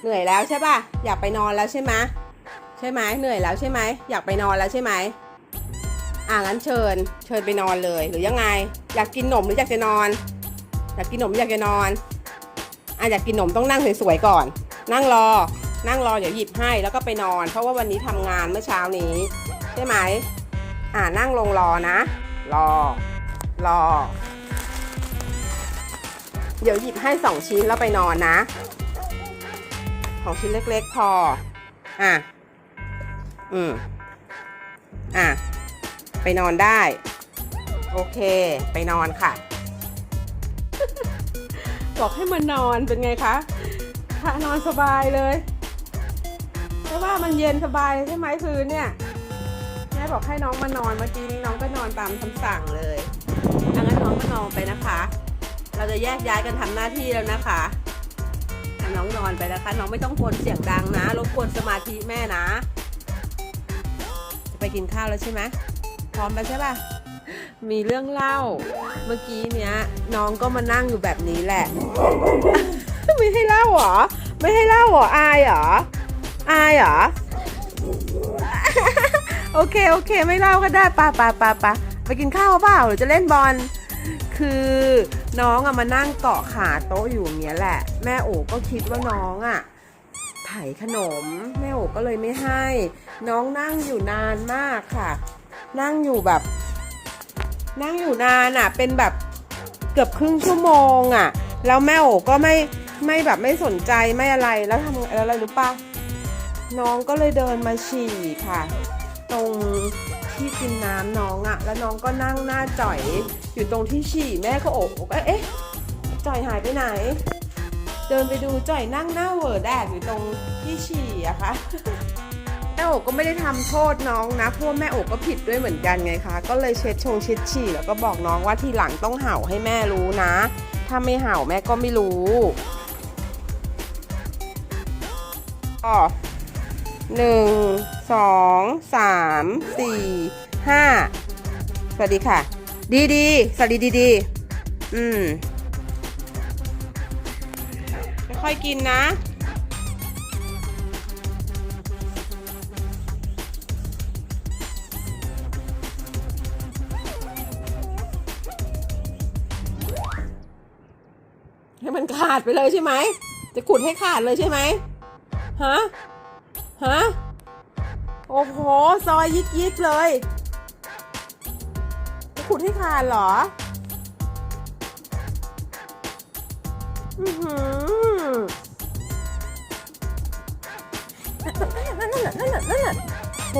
เหนื่อยแล้วใช่ป่ะ อยากไปนอนแล้วใช่ไหมใช่ไหมเหนื่อยแล้วใช่ไหมอยากไปนอนแล้วใช่ไหมอ่างั้นเชิญ เชิญไปนอนเลย หรือยังไง อยากกินหนมหรืออยากจะนอน อยากกินหนมหรืออยากจะนอนอะอยากกินหนมต้องนั่งสวยๆก่อน นั่งรอ นั่งรอเดี๋ยวหยิบให้แล้วก็ไปนอน เพราะว่าวันนี้ทำงานเมื่อเช้านี้ ใช่ไหมอ่านั่งลงรอนะ รอ รอ เดี๋ยวหยิบให้สองชิ้นแล้วไปนอนนะ ของชิ้นเล็ก ๆ พอ อะ อืม อะ ไปนอนได้ โอเค ไปนอนค่ะ บอกให้มันนอนเป็นไงคะค่ะนอนสบายเลยใช่ว่ามันเย็นสบายใช่ไหมคืนเนี่ย แม่บอกให้น้องมานอนเมื่อกี้นี้น้องก็นอนตามคำสั่งเลยอังั้นน้องก็นอนไปนะคะ เราจะแยกย้ายกันทำหน้าที่แล้วนะคะ น้องนอนไปนะคะน้องไม่ต้องกวนเสียงดังนะรบกวนสมาธิแม่นะ จะไปกินข้าวแล้วใช่ไหมพร้อมแล้วใช่ป่ะมีเรื่องเล่า เมื่อกี้เนี้ย น้องก็มานั่งอยู่แบบนี้แหละ ไม่ให้เล่าเหรอ ไม่ให้เล่าเหรอ อายเหรอ อายเหรอ โอเค โอเค ไม่เล่าก็ได้ปะปะปะปะไปกินข้าวเปล่าหรือจะเล่นบอล คือน้องอะมานั่งเกาะขาโต๊ะอยู่อย่างเงี้ยแหละ แม่โอ๋ก็คิดว่าน้องอะไถขนม แม่โอ๋ก็เลยไม่ให้ น้องนั่งอยู่นานมากค่ะ นั่งอยู่แบบ นั่งอยู่นานอะเป็นแบบเกือบครึ่งชั่วโมงอะแล้วแม่โอ๋ก็ไม่ไม่แบบไม่สนใจไม่อะไรแล้วทำอะไรรู้ปะน้องก็เลยเดินมาฉี่ค่ะ ตรง ที่กินน้ำน้องอะแล้วน้องก็นั่งหน้าจ่อยอยู่ตรงที่ฉี่แม่ก็โอบก็เอ๊ะจ่อยหายไปไหน เดินไปดูจ่อยนั่งหน้าเวอร์แดดอยู่ตรงที่ฉี่อะคะแม่โอบก็ไม่ได้ทำโทษน้องนะเพราะแม่โอบก็ผิดด้วยเหมือนกันไงคะ ก็เลยเช็ดชงเช็ดฉี่แล้วก็บอกน้องว่าทีหลังต้องเห่าให้แม่รู้นะ ถ้าไม่เห่าแม่ก็ไม่รู้อ๋อหนึ่ง สองสามสี่ห้าสวัสดีค่ะ ดีดีสวัสดีดีดีอืมค่อยกินนะให้มันขาดไปเลยใช่ไหม จะขุดให้ขาดเลยใช่ไหมฮะ ฮะ อ้โห ซอยยิกยิกเลย ขุดให้ขาดเหรอ อือหือนั่นน่ะนั่นน่ะนั่นน่ะโห